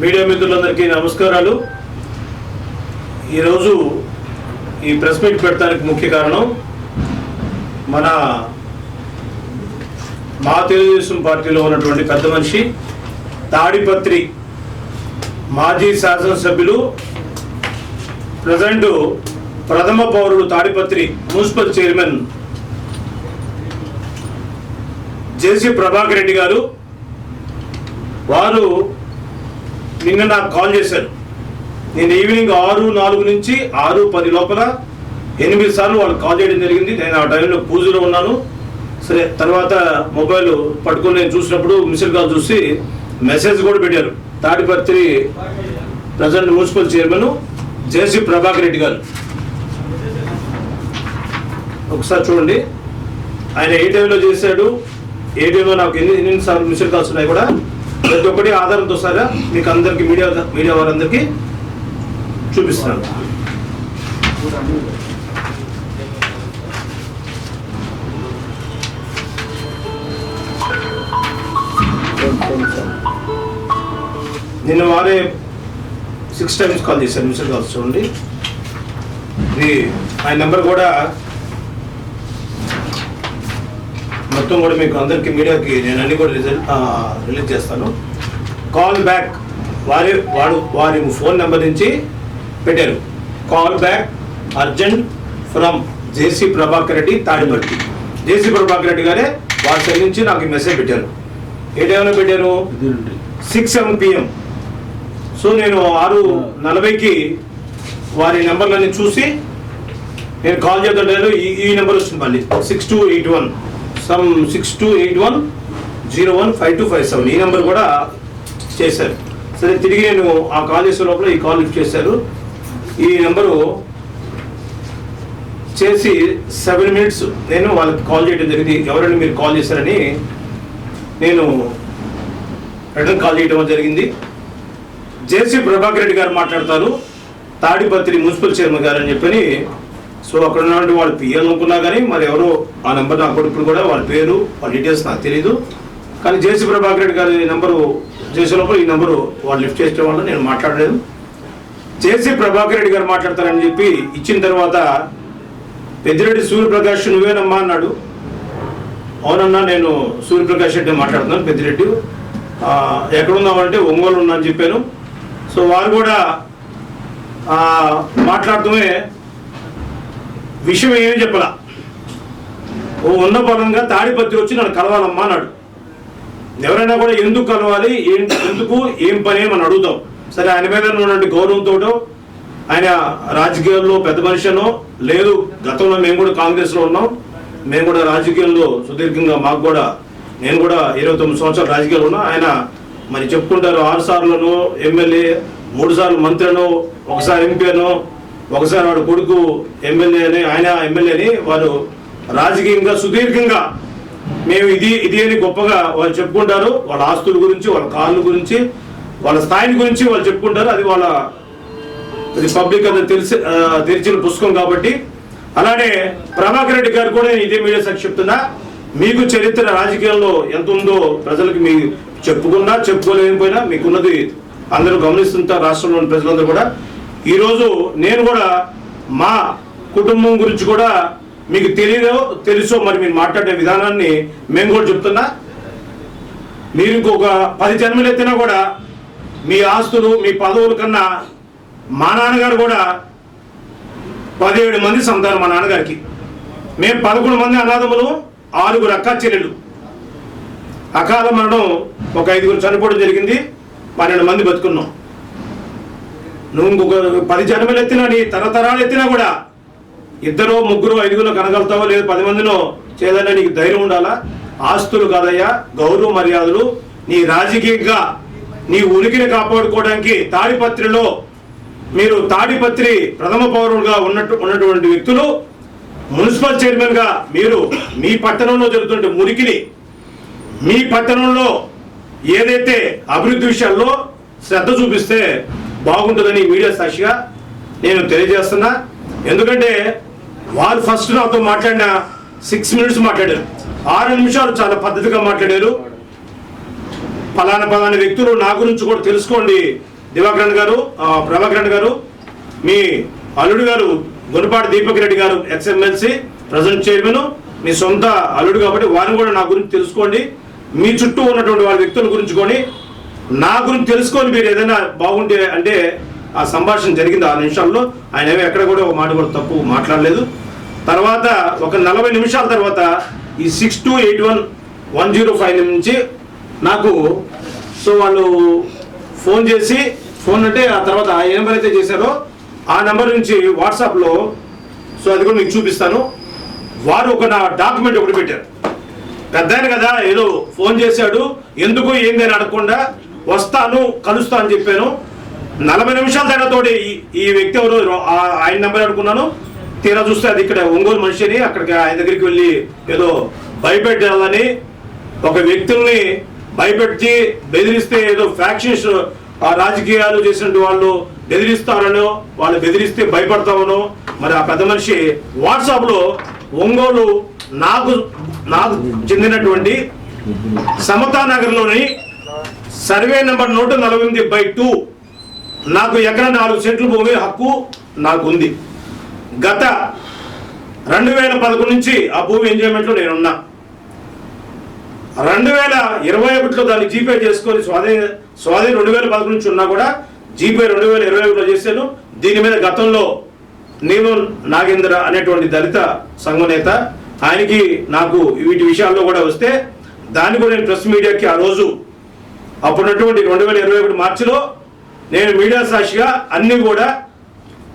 Media మిత్రులందరికీ నమస్కారాలు. ఈరోజు ఈ ప్రెస్ మీట్ పెట్టడానికి ముఖ్య కారణం మన మా తెలుగుదేశం పార్టీలో ఉన్నటువంటి పెద్ద మనిషి తాడిపత్రి మాజీ శాసనసభ్యులు ప్రజెంట్ ప్రథమ పౌరుడు Tadipatri municipal chairman JC Prabhakar Reddy garu వారు నిన్న నాకు కాల్ చేశారు. నేను ఈవినింగ్ ఆరు నాలుగు నుంచి ఆరు పది లోపల ఎనిమిది సార్లు వాళ్ళు కాల్ చేయడం జరిగింది. నేను ఆ టైంలో పూజలో ఉన్నాను. సరే తర్వాత మొబైల్ పట్టుకొని నేను చూసినప్పుడు మిస్డ్ కాల్ చూసి మెసేజ్ కూడా పెట్టారు. Tadipatri present municipal chairman JC Prabhakar Reddy garu. ఒకసారి చూడండి. ఆయన ఏ టైంలో చేశాడు? ఏ నాకు ఎన్ని ఎన్నిసార్లు మిస్డ్ కాల్స్ ఉన్నాయి కూడా ప్రతి ఒక్కటి ఆధారంతో సరే మీకు అందరికి మీడియా మీడియా వారందరికీ చూపిస్తున్నాను సార్. నిన్న వారే సిక్స్ టైమ్స్ కాల్ చేశారు మిస్డ్ కాల్స్ చూడండి ఇది ఆయన నెంబర్ కూడా మొత్తం కూడా మీకు అందరికీ మీడియాకి నేను అన్ని కూడా రిజల్ట్ రిలీజ్ చేస్తాను. కాల్ బ్యాక్ వారి వాడు వారి ఫోన్ నెంబర్ నుంచి పెట్టారు. Call back urgent from JC Prabhakar Reddy Tadipatri JC Prabhakar Reddy గారే వారి సైడ్ నుంచి నాకు మెసేజ్ పెట్టారు. ఏ టైంలో పెట్టారు. సిక్స్ సెవెన్ పిఎం సో నేను ఆరు నలభైకి వారి నెంబర్లని చూసి నేను కాల్ చేద్దాం ఈ ఈ నెంబర్ వస్తుంది మళ్ళీ. Six two eight one some six two eight one zero one five two five seven ఈ నెంబర్ కూడా చేశారు. సరే తిరిగి నేను ఆ కాల్ చేసే లోపల ఈ కాల్ లిఫ్ట్ చేశారు. ఈ నెంబరు చేసి సెవెన్ మినిట్స్ నేను వాళ్ళకి కాల్ చేయడం జరిగింది. ఎవరైనా మీరు కాల్ చేశారని నేను రిటర్న్ కాల్ చేయడం జరిగింది. జేసీ ప్రభాకర్ రెడ్డి గారు మాట్లాడతారు. తాడిపత్రి మున్సిపల్ చైర్మన్ గారు అని చెప్పని సో అక్కడ ఉన్నటువంటి వాళ్ళ పిఎల్ అనుకున్నా కానీ మరి ఎవరో ఆ నెంబర్ నాకు ఇప్పుడు కూడా వాళ్ళ పేరు వాళ్ళ డీటెయిల్స్ నాకు తెలియదు కానీ జేసీ ప్రభాకర్ రెడ్డి గారి నెంబరు చేసే లోపల ఈ నెంబరు వాళ్ళు లిఫ్ట్ చేసే వాళ్ళు నేను మాట్లాడలేదు. జేసీ ప్రభాకర్ రెడ్డి గారు మాట్లాడతారని చెప్పి ఇచ్చిన తర్వాత పెద్దిరెడ్డి సూర్యప్రకాష్ నువ్వేనమ్మా అన్నాడు. అవునన్నా నేను సూర్యప్రకాష్ రెడ్డి మాట్లాడుతున్నాను పెద్దిరెడ్డి. ఎక్కడున్నామంటే ఒంగోలు ఉన్నా అని చెప్పాను. సో వారు కూడా మాట్లాడుతూనే విషయం ఏమీ చెప్పలా. ఓ ఉన్న పరంగా తాడిపత్రి వచ్చి నన్ను కలవాలమ్మా అన్నాడు. ఎవరైనా కూడా ఎందుకు కలవాలి ఏంటి ఎందుకు ఏం పని అని అడుగుతాం. సరే ఆయన మీద ఉన్నటువంటి గౌరవంతో ఆయన రాజకీయాల్లో పెద్ద మనిషినో లేదు గతంలో మేము కూడా కాంగ్రెస్లో ఉన్నాం. మేము కూడా రాజకీయాల్లో సుదీర్ఘంగా మాకు కూడా నేను కూడా ఇరవై తొమ్మిది సంవత్సరాలు రాజకీయాలు ఉన్నా. ఆయన మరి చెప్పుకుంటారు ఆరు సార్లను ఎమ్మెల్యే మూడు సార్లు మంత్రిను ఒకసారి ఎంపీను ఒకసారి వాడు కొడుకు ఎమ్మెల్యే అని ఆయన ఎమ్మెల్యే అని వారు రాజకీయంగా సుదీర్ఘంగా మేము ఇది ఇది అని గొప్పగా వాళ్ళు చెప్పుకుంటారు. వాళ్ళ ఆస్తుల గురించి వాళ్ళ కార్ల గురించి వాళ్ళ స్థాయిని గురించి వాళ్ళు చెప్పుకుంటారు. అది వాళ్ళ అది పబ్లిక్ అంతా తెలిసి తెరిచిన పుస్తకం కాబట్టి. అలానే ప్రభాకర్ రెడ్డి గారు కూడా నేను ఇదే మీడియా సాక్షి చెప్తున్నా. మీకు చరిత్ర రాజకీయాల్లో ఎంత ఉందో ప్రజలకు మీ చెప్పుకున్నా చెప్పుకోలేకపోయినా మీకున్నది అందరూ గమనిస్తుంటారు రాష్ట్రంలోని ప్రజలందరూ కూడా. ఈరోజు నేను కూడా మా కుటుంబం గురించి కూడా మీకు తెలియదో తెలుసో మరి మీరు మాట్లాడే విధానాన్ని మేము కూడా చెప్తున్నా. మీరు ఇంకొక పది జన్మలు ఎత్తినా కూడా మీ ఆస్తులు మీ పదవుల కన్నా మా నాన్నగారు కూడా పదిహేడు మంది సంతానం మా నాన్నగారికి. మేము పదకొండు మంది అనాథములు ఆరుగురు అక్క చెల్లెళ్ళు. అకాల మరణం ఒక ఐదుగురు చనిపోవడం జరిగింది పన్నెండు మంది బతుకున్నాం. నువ్వు ఇంకొక పది జన్మలు ఎత్తినా నీ తరతరాలు ఎత్తినా కూడా ఇద్దరు ముగ్గురు ఐదుగురు కనగలుగుతావో లేదు పది మందినో చేయాలని నీకు ధైర్యం ఉండాలా? ఆస్తులు కాదయ్యా గౌరవ మర్యాదలు. నీ రాజకీయంగా నీ ఉనికిని కాపాడుకోవడానికి తాడిపత్రిలో మీరు తాడిపత్రి ప్రథమ పౌరులుగా ఉన్నట్టు ఉన్నటువంటి వ్యక్తులు మున్సిపల్ చైర్మన్గా మీరు మీ పట్టణంలో జరుగుతున్న మురికిని మీ పట్టణంలో ఏదైతే అభివృద్ధి విషయాల్లో శ్రద్ధ చూపిస్తే బాగుంటుందని మీడియా సాక్షిగా నేను తెలియజేస్తున్నా. ఎందుకంటే వారు ఫస్ట్ నాతో మాట్లాడిన సిక్స్ మినిట్స్ మాట్లాడారు. ఆరు నిమిషాలు చాలా పద్ధతిగా మాట్లాడారు. ఫలానా ఫలానా వ్యక్తులు నా గురించి కూడా తెలుసుకోండి. దివాకరణ్ గారు ప్రభాకరణ్ గారు మీ అల్లుడు గారు గురపాటి దీపక్ రెడ్డి గారు ఎక్స్ఎమ్మెల్సీ ప్రజెంట్ చైర్మన్ మీ సొంత అల్లుడు కాబట్టి వారిని కూడా నా గురించి తెలుసుకోండి. మీ చుట్టూ ఉన్నటువంటి వాళ్ళ వ్యక్తుల గురించి కొని నా గురించి తెలుసుకొని మీరు ఏదైనా బాగుంటే అంటే ఆ సంభాషణ జరిగింది ఆ నిమిషాల్లో ఆయన ఏమీ ఎక్కడ కూడా ఒక మాట కూడా తప్పు మాట్లాడలేదు. తర్వాత ఒక నలభై నిమిషాల తర్వాత ఈ six two eight one one zero five నుంచి నాకు సో వాళ్ళు ఫోన్ చేసి ఫోన్ అంటే ఆ తర్వాత ఆ నెంబర్ అయితే చేశారో ఆ నెంబర్ నుంచి వాట్సాప్లో సో అది కూడా మీకు చూపిస్తాను. వారు ఒక నా డాక్యుమెంట్ ఒకటి పెట్టారు. పెద్ద కదా ఏదో ఫోన్ చేశాడు ఎందుకు ఏంది అని అడగకుండా వస్తాను కలుస్తా అని చెప్పాను. నలభై నిమిషాల తేడాతోటి ఈ- ఈ వ్యక్తి ఎవరు ఆ- ఆయన నెంబర్ అనుకున్నాను తీరా చూస్తే అది ఇక్కడ ఒంగోలు మనిషిని అక్కడికి ఆయన దగ్గరికి వెళ్ళి ఏదో భయపెట్టాలని ఒక వ్యక్తుల్ని భయపెట్టి బెదిరిస్తే ఏదో ఫ్యాక్షన్స్ రాజకీయాలు చేసినట్టు వాళ్ళు బెదిరిస్తారనో వాళ్ళు బెదిరిస్తే భయపడతామనో మరి ఆ పెద్ద మనిషి వాట్సాప్లో ఒంగోలు నాకు నాకు చెందినటువంటి సమతా నగర్లోని సర్వే నెంబర్ నూట నలభై ఎనిమిది బై టూ. నాకు ఎకరా నాలుగు సెంట్ల భూమి హక్కు నాకు ఉంది గత రెండు వేల పదకొండు నుంచి ఆ భూమి ఎంజాయ్మెంట్లో నేనున్నా. రెండు వేల ఇరవై ఒకటిలో దాన్ని జీపే చేసుకొని స్వాధీన స్వాధీన రెండు వేల పదకొండు నుంచి ఉన్నా కూడా జీపే రెండు వేల ఇరవై ఒకటిలో చేశాను. దీని మీద గతంలో నేను నాగేంద్ర అనేటువంటి దళిత సంఘ నేత ఆయనకి నాకు వీటి విషయాల్లో కూడా వస్తే దాన్ని కూడా నేను ప్రెస్ మీడియాకి ఆ రోజు అప్పుడున్నటువంటి రెండు వేల ఇరవై ఒకటి మార్చిలో నేను మీడియా సాక్షిగా అన్నీ కూడా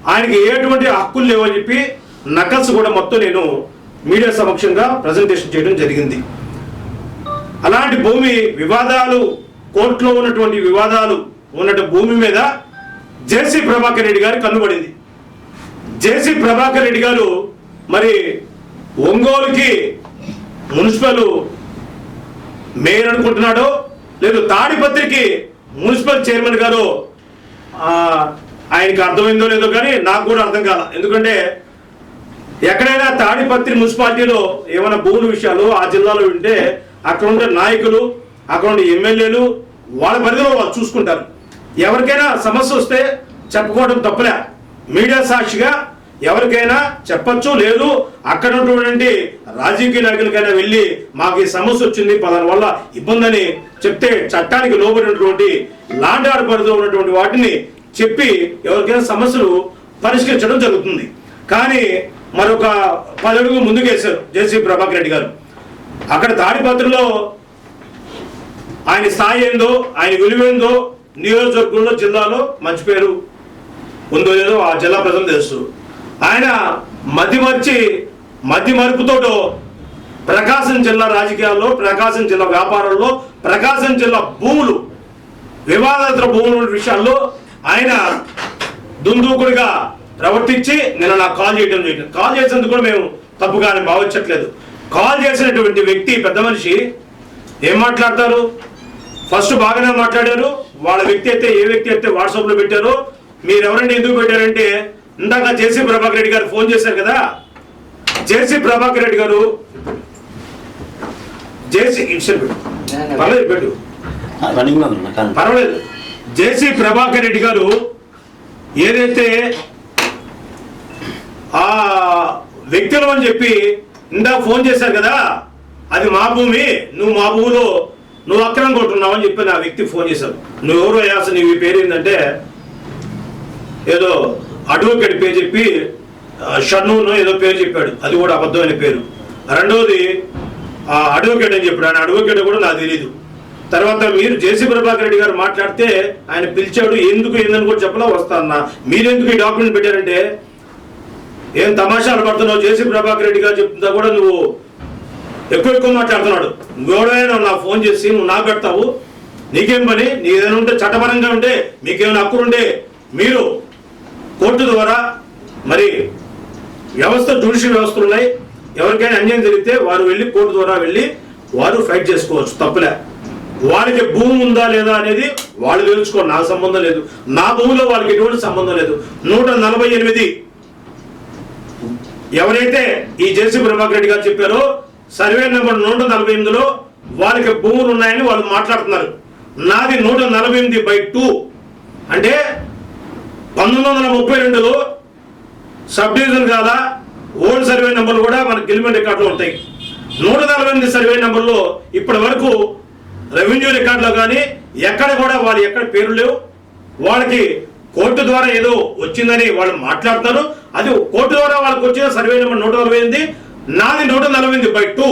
ఆయనకి ఎటువంటి హక్కులు లేవని చెప్పి నకల్స్ కూడా మొత్తం నేను మీడియా సమక్షంగా ప్రజెంటేషన్ చేయడం జరిగింది. అలాంటి భూమి వివాదాలు కోర్టులో ఉన్నటువంటి వివాదాలు ఉన్నటువంటి భూమి మీద జేసీ ప్రభాకర్ రెడ్డి గారి కన్నుబడింది జేసీ ప్రభాకర్ రెడ్డి గారు మరి ఒంగోలుకి మున్సిపల్ మేయర్ అనుకుంటున్నాడో లేదు తాడిపత్రికి మున్సిపల్ చైర్మన్ గారు ఆయనకి అర్థమైందో లేదో కానీ నాకు కూడా అర్థం కాల. ఎందుకంటే ఎక్కడైనా తాడిపత్రి మున్సిపాలిటీలో ఏమైనా భూముల విషయాలు ఆ జిల్లాలో ఉంటే అక్కడ ఉండే నాయకులు అక్కడ ఉండే ఎమ్మెల్యేలు వాళ్ళ పరిధిలో వాళ్ళు చూసుకుంటారు. ఎవరికైనా సమస్య వస్తే చెప్పుకోవడం తప్పలే. మీడియా సాక్షిగా ఎవరికైనా చెప్పచ్చు లేదు అక్కడ ఉన్నటువంటి రాజకీయ నాయకులకైనా వెళ్ళి మాకు ఈ సమస్య వచ్చింది దాని వల్ల ఇబ్బంది అని చెప్తే చట్టానికి లోబడినటువంటి లాండ్ ఆర్డర్ పరిధిలో ఉన్నటువంటి వాటిని చెప్పి ఎవరికైనా సమస్యలు పరిష్కరించడం జరుగుతుంది. కానీ మరొక పదడుగు ముందుకేశారు జేసీ ప్రభాకర్ రెడ్డి గారు. అక్కడ తాడిపత్రిలో ఆయన స్థాయి ఏందో ఆయన విలువేందో నియోజకవర్గంలో జిల్లాలో మంచి పేరు ఉందో లేదో ఆ జిల్లా ప్రజలు తెలుసు. ఆయన మధ్య మర్చి మధ్య మరుపుతోటో ప్రకాశం జిల్లా రాజకీయాల్లో ప్రకాశం జిల్లా వ్యాపారంలో ప్రకాశం జిల్లా భూములు వివాదాంతర భూముల విషయాల్లో ఆయన దుందూకుడిగా ప్రవర్తించి నిన్న నాకు కాల్ చేయడం జరిగింది. కాల్ చేసినందుకు కూడా మేము తప్పుగానే భావించట్లేదు. కాల్ చేసినటువంటి వ్యక్తి పెద్ద మనిషి ఏం మాట్లాడతారు? ఫస్ట్ బాగానే మాట్లాడారు. వాళ్ళ వ్యక్తి అయితే ఏ వ్యక్తి అయితే వాట్సాప్లో పెట్టారో మీరు ఎవరండి ఎందుకు పెట్టారంటే ఇందాక చేసి ప్రభాకర్ రెడ్డి గారు ఫోన్ చేశారు కదా? జేసీ ప్రభాకర్ రెడ్డి గారు జేసీ పెట్టు. పర్లేదు పెట్టు. పర్వాలేదు. జేసీ ప్రభాకర్ రెడ్డి గారు ఏదైతే ఆ వ్యక్తులు అని చెప్పి ఇందాక ఫోన్ చేశారు కదా అది మా భూమి నువ్వు మా భూమిలో నువ్వు అక్రమం కొట్టున్నావు అని చెప్పి నా వ్యక్తి ఫోన్ చేశారు. నువ్వు ఎవరో యాస నీ పేరు ఏంటంటే ఏదో అడ్వకేట్ పేరు చెప్పి షన్నును ఏదో పేరు చెప్పాడు. అది కూడా అబద్ధమైన పేరు. రెండవది ఆ అడ్వకేట్ అని చెప్పాడు. ఆయన అడ్వకేట్ కూడా నాకు తెలియదు తర్వాత మీరు జేసీ ప్రభాకర్ రెడ్డి గారు మాట్లాడితే ఆయన పిలిచాడు ఎందుకు ఏందని కూడా చెప్పలా వస్తానా మీరెందుకు ఈ డాక్యుమెంట్ పెట్టారంటే ఏం తమాషాలు పడుతున్నావు? జేసీ ప్రభాకర్ రెడ్డి గారు చెప్తుందా కూడా నువ్వు ఎక్కువ ఎక్కువ మాట్లాడుతున్నాడు. నువ్వెవడైనా నా ఫోన్ చేసి నువ్వు నాకు పెడతావు. నీకేం పని? నీ ఏదైనా ఉంటే చట్టపరంగా ఉంటే మీకేమైనా హక్కులు ఉంటే మీరు కోర్టు ద్వారా మరి వ్యవస్థ జ్యుడిషియల్ వ్యవస్థలు ఉన్నాయి. ఎవరికైనా అన్యాయం జరిగితే వారు వెళ్ళి కోర్టు ద్వారా వెళ్ళి వారు ఫైట్ చేసుకోవచ్చు. తప్పులే. వాళ్ళకి భూమి ఉందా లేదా అనేది వాళ్ళు తెలుసుకో నాకు సంబంధం లేదు. నా భూమిలో వాళ్ళకి ఎటువంటి సంబంధం లేదు. నూట నలభై ఎనిమిది. ఎవరైతే ఈ జేసీ ప్రభాకర్ రెడ్డి గారు చెప్పారో సర్వే నెంబర్ నూట నలభై ఎనిమిదిలో వాళ్ళకి భూములు ఉన్నాయని వాళ్ళు మాట్లాడుతున్నారు. నాది నూట నలభై ఎనిమిది బై టూ. అంటే పంతొమ్మిది వందల ముప్పై రెండులో సబ్ డివిజన్ కాదా? ఓల్డ్ సర్వే నెంబర్లు కూడా మనకి గిలిమెంట్ రికార్డులో ఉంటాయి. నూట నలభై ఎనిమిది సర్వే నెంబర్లో ఇప్పటి వరకు రెవెన్యూ రికార్డులో కానీ ఎక్కడ కూడా వాళ్ళు ఎక్కడ పేరు లేవు. వాళ్ళకి కోర్టు ద్వారా ఏదో వచ్చిందని వాళ్ళు మాట్లాడతారు. అది కోర్టు ద్వారా వాళ్ళకి వచ్చిన సర్వే నెంబర్ నూట నలభై ఎనిమిది నాది నూట నలభై ఎనిమిది బై టూ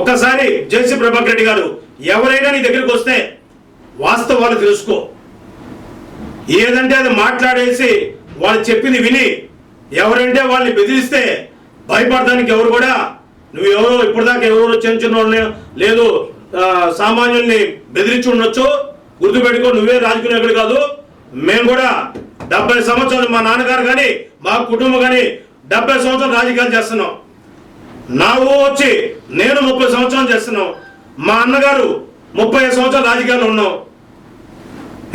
ఒక్కసారి జేసీ ప్రభాకర్ రెడ్డి గారు ఎవరైనా నీ దగ్గరికి వస్తే వాస్తవాలు తెలుసుకో. ఏదంటే అది మాట్లాడేసి వాళ్ళు చెప్పింది విని ఎవరంటే వాళ్ళని బెదిరిస్తే భయపడడానికి ఎవరు కూడా నువ్వు ఎవరో ఇప్పటిదాకా ఎవరు చిన్న చిన్న వాళ్ళని లేదు సామాన్యుల్ని బెదిరించి ఉండొచ్చు. గుర్తుపెట్టుకో నువ్వే రాజకీయ నాయకుడు కాదు. మేము కూడా డెబ్బై సంవత్సరాలు మా నాన్నగారు కానీ మా కుటుంబం కానీ డెబ్బై సంవత్సరాలు రాజకీయాలు చేస్తున్నాం. నా ఊ వచ్చి నేను ముప్పై సంవత్సరాలు చేస్తున్నాం. మా అన్నగారు ముప్పై సంవత్సరాలు రాజకీయాలు ఉన్నాం.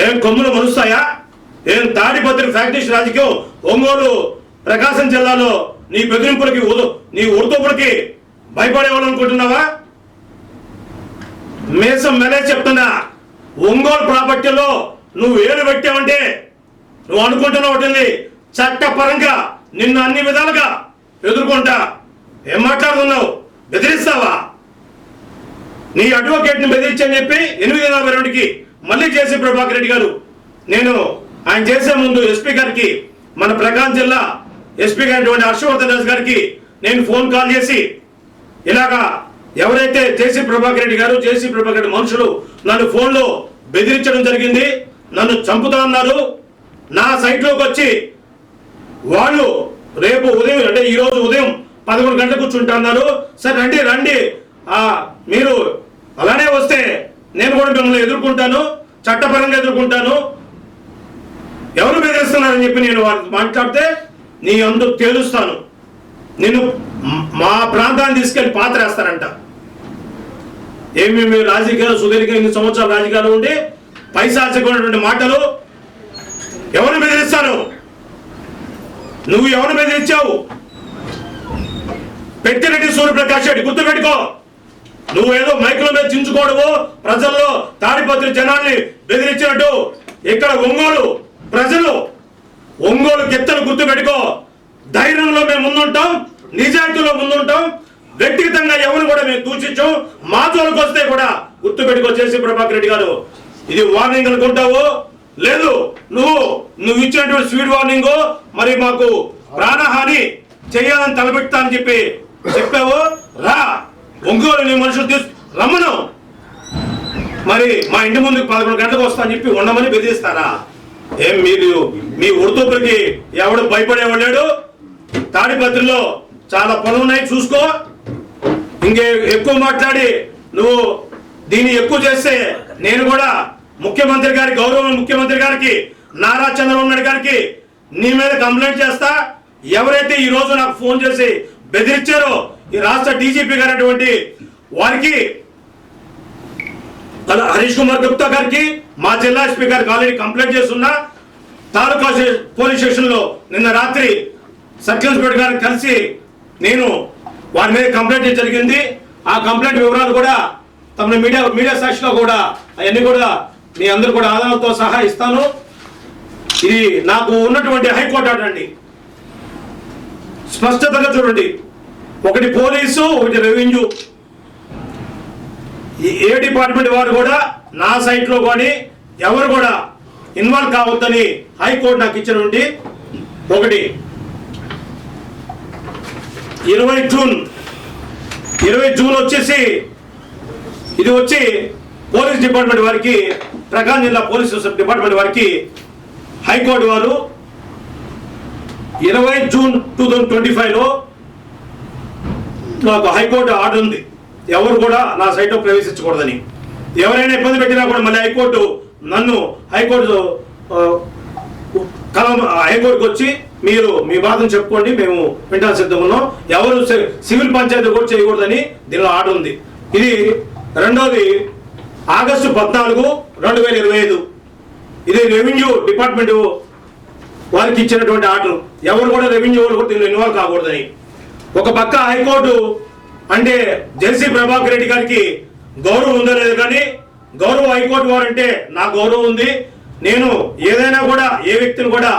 ఏం కొమ్ములు మనుస్తాయా ఏం తాడిపత్రి ఫ్యాక్టరీస్ రాజకీయం? ఒంగోలు ప్రకాశం జిల్లాలో నీ బెదిరింపులకి నీ ఉడుతుపులకి భయపడేవాళ్ళనుకుంటున్నావా మేసం మెలే చెప్తున్నా ఒంగోలు ప్రాపర్టీలో నువ్వు ఏలు పెట్టావంటే నువ్వు అనుకుంటున్న ఒకటి చట్టపరంగా నిన్ను అన్ని విధాలుగా ఎదుర్కొంటా. ఏం మాట్లాడుతున్నావు? బెదిరిస్తావా? నీ అడ్వకేట్ని బెదిరించని చెప్పి ఎనిమిది నలభై రెండుకి మళ్ళీ చేసి ప్రభాకర్ రెడ్డి గారు నేను ఆయన చేసే ముందు ఎస్పీ గారికి మన ప్రకాశం జిల్లా ఎస్పీ గారి హర్షవర్ధన్ దాస్ గారికి నేను ఫోన్ కాల్ చేసి ఇలాగా ఎవరైతే జేసీ ప్రభాకర్ రెడ్డి గారు జేసీ ప్రభాకర్ రెడ్డి మనుషులు నన్ను ఫోన్లో బెదిరించడం జరిగింది నన్ను చంపుతా అన్నారు. నా సైట్లోకి వచ్చి వాళ్ళు రేపు ఉదయం అంటే ఈరోజు ఉదయం పదకొండు గంటలకు కూర్చుంటున్నారు సరే రండి రండి. మీరు అలానే వస్తే నేను కూడా మిమ్మల్ని ఎదుర్కొంటాను చట్టపరంగా ఎదుర్కొంటాను. ఎవరు బెదిరిస్తున్నారని చెప్పి నేను వాళ్ళతో మాట్లాడితే నీ అందుకు తేలుస్తాను. నేను మా ప్రాంతాన్ని తీసుకెళ్ళి పాత్ర వేస్తారంట ఏమి రాజకీయాలు సుదీర్ఘ ఎన్ని సంవత్సరాలు రాజకీయాలు ఉండి పైశాచికమైనటువంటి మాటలు ఎవరు బెదిరిస్తారు నువ్వు ఎవరు బెదిరించావు పెట్టిరెడ్డి సూర్యప్రకాష్ రెడ్డి గుర్తుపెట్టుకో. నువ్వు ఏదో మైకుల మీద చించుకోవడము ప్రజల్లో తాడిపత్రి జనాన్ని బెదిరించినట్టు ఇక్కడ ఒంగోలు ప్రజలు ఒంగోలు గిత్తలు గుర్తుపెట్టుకో. ధైర్యంలో మేము ముందుంటాం నిజాయితీలో ముందుంటాం. వ్యక్తిగతంగా ఎవరు కూడా మేము దూషించాం. మా జోలికి వస్తే కూడా గుర్తుపెట్టుకో చేసి ప్రభాకర్ రెడ్డి గారు. ఇది వార్నింగ్ అనుకుంటావు లేదు. నువ్వు నువ్వు ఇచ్చినటువంటి స్వీట్ వార్నింగ్ మరి మాకు ప్రాణహాని చేయాలని తలపెడతా అని చెప్పి చెప్పావు. రా. ఒంగోలు నీ మనుషులు తీసు రమ్మను. మరి మా ఇంటి ముందు పదకొండు గంటలకు వస్తా అని చెప్పి ఉండమని బెదిరిస్తారా? ఏం మీరు మీ ఉడుతుపులకి ఎవడు భయపడేవాడు లేడు తాడిపత్రిలో చాలా పనులు ఉన్నాయి చూసుకో. ఇంకే ఎక్కువ మాట్లాడి నువ్వు దీన్ని ఎక్కువ చేస్తే నేను కూడా ముఖ్యమంత్రి గారి గౌరవ ముఖ్యమంత్రి గారికి నారా చంద్రబాబు నాయుడు గారికి నీ మీద కంప్లైంట్ చేస్తా. ఎవరైతే ఈ రోజు నాకు ఫోన్ చేసి బెదిరించారో ఈ రాష్ట్ర డీజీపీ గారు వారికి అలా హరీష్ కుమార్ గుప్తా గారికి మా జిల్లా స్పీకర్ ఆల్రెడీ కంప్లైంట్ చేస్తున్నా తాలూకా పోలీస్ స్టేషన్లో నిన్న రాత్రి సర్కిల్ ఇన్స్పెక్టర్ గారిని కలిసి నేను వారి మీద కంప్లైంట్ జరిగింది. ఆ కంప్లైంట్ వివరాలు కూడా తమ మీడియా మీడియా సాక్షిలో కూడా అవన్నీ కూడా మీ అందరూ కూడా ఆధారాలతో సహా ఇస్తాను. ఇది నాకు ఉన్నటువంటి హైకోర్టు అండి స్పష్టతగా చూడండి. ఒకటి పోలీసు ఒకటి రెవెన్యూ. ఏ డిపార్ట్మెంట్ వారు కూడా నా సైట్లో కానీ ఎవరు కూడా ఇన్వాల్వ్ కావద్దని హైకోర్టు నాకు ఇచ్చినటువంటి ఒకటి. ఇరవై జూన్ ఇరవై జూన్ వచ్చేసి ఇది వచ్చి పోలీస్ డిపార్ట్మెంట్ వారికి ప్రకాశం జిల్లా పోలీస్ డిపార్ట్మెంట్ వారికి హైకోర్టు వారు ఇరవై జూన్ టూ థౌజండ్ ట్వంటీ ఫైవ్లో నాకు హైకోర్టు ఆర్డర్ ఉంది. ఎవరు కూడా నా సైట్లో ప్రవేశించకూడదని. ఎవరైనా ఇబ్బంది పెట్టినా కూడా మళ్ళీ హైకోర్టు నన్ను హైకోర్టు కలం హైకోర్టుకు వచ్చి మీరు మీ బాధను చెప్పుకోండి మేము వింటాను సిద్ధం ఉన్నాం. ఎవరు సివిల్ పంచాయతీ కూడా చేయకూడదని దీనిలో ఆర్డర్ ఉంది. ఇది రెండోది ఆగస్టు పద్నాలుగు రెండు వేల ఇరవై ఐదు. ఇది రెవెన్యూ డిపార్ట్మెంట్ వారికి ఇచ్చినటువంటి ఆర్డర్. ఎవరు కూడా రెవెన్యూ వాళ్ళు కూడా దీనిలో ఇన్వాల్వ్ కాకూడదని. ఒక పక్క హైకోర్టు అంటే జెన్సీ ప్రభాకర్ రెడ్డి గారికి గౌరవం ఉందో లేదు కానీ గౌరవ హైకోర్టు వారు అంటే నా గౌరవం ఉంది. నేను ఏదైనా కూడా ఏ వ్యక్తిని కూడా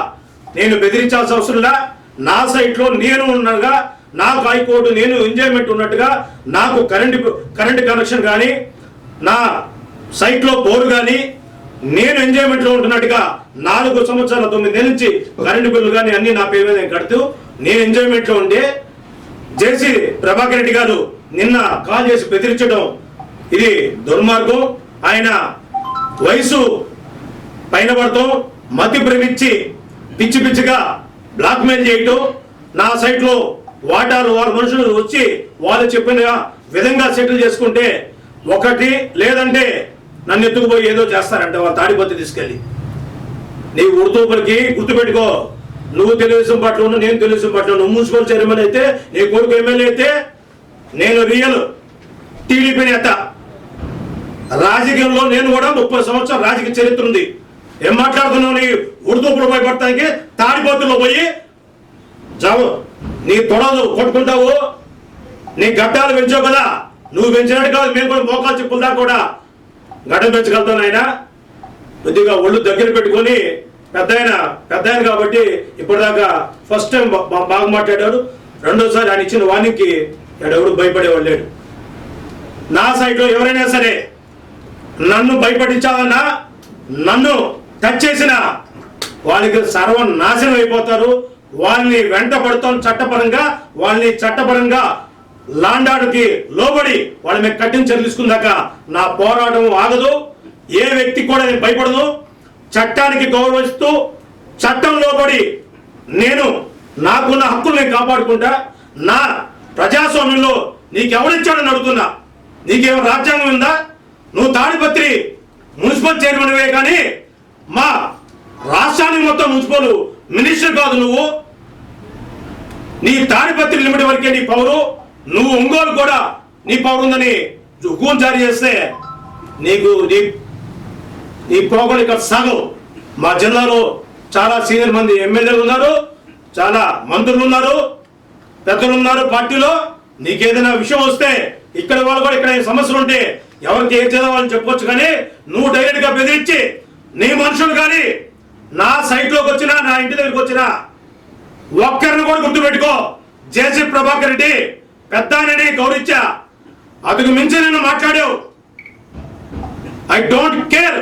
నేను బెదిరించాల్సిన అవసరంలా నా సైట్లో నేను ఉండగా నాకు హైకోర్టు నేను ఎంజాయ్మెంట్ ఉన్నట్టుగా నాకు కరెంట్ కరెంట్ కనెక్షన్ కానీ నా సైట్లో బోరు కానీ నేను ఎంజాయ్మెంట్లో ఉంటున్నట్టుగా నాలుగు సంవత్సరాల తొమ్మిది నెలల నుంచి కరెంటు బిల్లు కానీ అన్ని నా పేరు మీద నేను కడుతూ నేను ఎంజాయ్మెంట్లో ఉండే జేసీ ప్రభాకర్ రెడ్డి గారు నిన్న కాల్ చేసి బెదిరించడం ఇది దుర్మార్గం. ఆయన వయసు పైన పడతాం మతి ప్రేమించి పిచ్చి పిచ్చిగా బ్లాక్మెయిల్ చేయటం. నా సైట్లో వాటాలు వాళ్ళ మనుషులు వచ్చి వాళ్ళు చెప్పిన విధంగా సెటిల్ చేసుకుంటే ఒకటి లేదంటే నన్ను ఎత్తుకుపోయి ఏదో చేస్తారంట వాళ్ళ తాడిపత్రి తీసుకెళ్ళి. నీ ఉర్దూపులకి గుర్తుపెట్టుకో. నువ్వు తెలుగుదేశం పార్టీలో ఉన్నావు, నేను తెలుగుదేశం పార్టీలో నువ్వు మున్సిపల్ చైర్మన్ అయితే నీ కొడుకు ఎమ్మెల్యే అయితే నేను రియల్ టీడీపీ నేత. రాజకీయంలో నేను కూడా ముప్పై సంవత్సరాల రాజకీయ చరిత్ర ఉంది. ఏం మాట్లాడుతున్నావు నీ ఉర్దూపులు భయపడటానికి? తాడిపోతుల్లో పోయి జావు నీ తొడలు కొట్టుకుంటావు. నీ గడ్డాలు పెంచావు కదా. నువ్వు పెంచినట్టు కాదు మేము కూడా మోకాలు చెప్పుల దాకా కూడా. గడ్డ పెంచగలుగుతాను ఆయన కొద్దిగా ఒళ్ళు దగ్గర పెట్టుకొని పెద్ద ఆయన పెద్ద ఆయన కాబట్టి ఇప్పటిదాకా ఫస్ట్ టైం బాగా మాట్లాడాడు. రెండోసారి ఆయన ఇచ్చిన వాణికి ఎవడు భయపడేవాడు లేడు. నా సైడ్లో ఎవరైనా సరే నన్ను భయపడించాలన్నా నన్ను టచ్ చేసిన వాళ్ళకి సర్వం నాశనం అయిపోతారు. వాళ్ళని వెంట పడతాం చట్టపరంగా వాళ్ళని చట్టపరంగా లాండాడుకి లోబడి వాళ్ళ మీద కఠిన చర్యలు తీసుకుందాక నా పోరాటం ఆగదు. ఏ వ్యక్తి కూడా నేను భయపడదు చట్టానికి గౌరవిస్తూ చట్టం లోబడి నేను నాకున్న హక్కులు నేను కాపాడుకుంటా నా ప్రజాస్వామ్యంలో నీకెవరిచ్చాడని అడుగుతున్నా. నీకేమో రాజ్యాంగం ఉందా? నువ్వు తాడిపత్రి మున్సిపల్ చైర్మన్వే కానీ మా రాష్ట్రానికి మొత్తం మున్సిపల్ మినిస్టర్ కాదు నువ్వు. నీ తాడిపత్రి లిమిట్ వరకే నీ పౌరు నువ్వు ఒంగోలు కూడా నీ పౌరు ఉందని హుకుం జారీ చేస్తే నీకు నీ ఈ పోగొలు ఇక్కడ మా జిల్లాలో చాలా సీనియర్ మంది ఎమ్మెల్యేలు ఉన్నారు చాలా మంత్రులు ఉన్నారు పెద్దలు ఉన్నారు పార్టీలో. నీకేదైనా విషయం వస్తే ఇక్కడ వాళ్ళు కూడా ఇక్కడ సమస్యలు ఉంటే ఎవరికి ఏం చేద్దామని చెప్పొచ్చు కానీ నువ్వు డైరెక్ట్గా బెదిరించి నీ మనుషులు కానీ నా సైట్లోకి వచ్చినా నా ఇంటి దగ్గరికి వచ్చినా ఒక్కరిని కూడా గుర్తుపెట్టుకో. జేసీ ప్రభాకర్ రెడ్డి పెద్దానని గౌరవించా అందుకు మించి నేను మాట్లాడావు. I don't care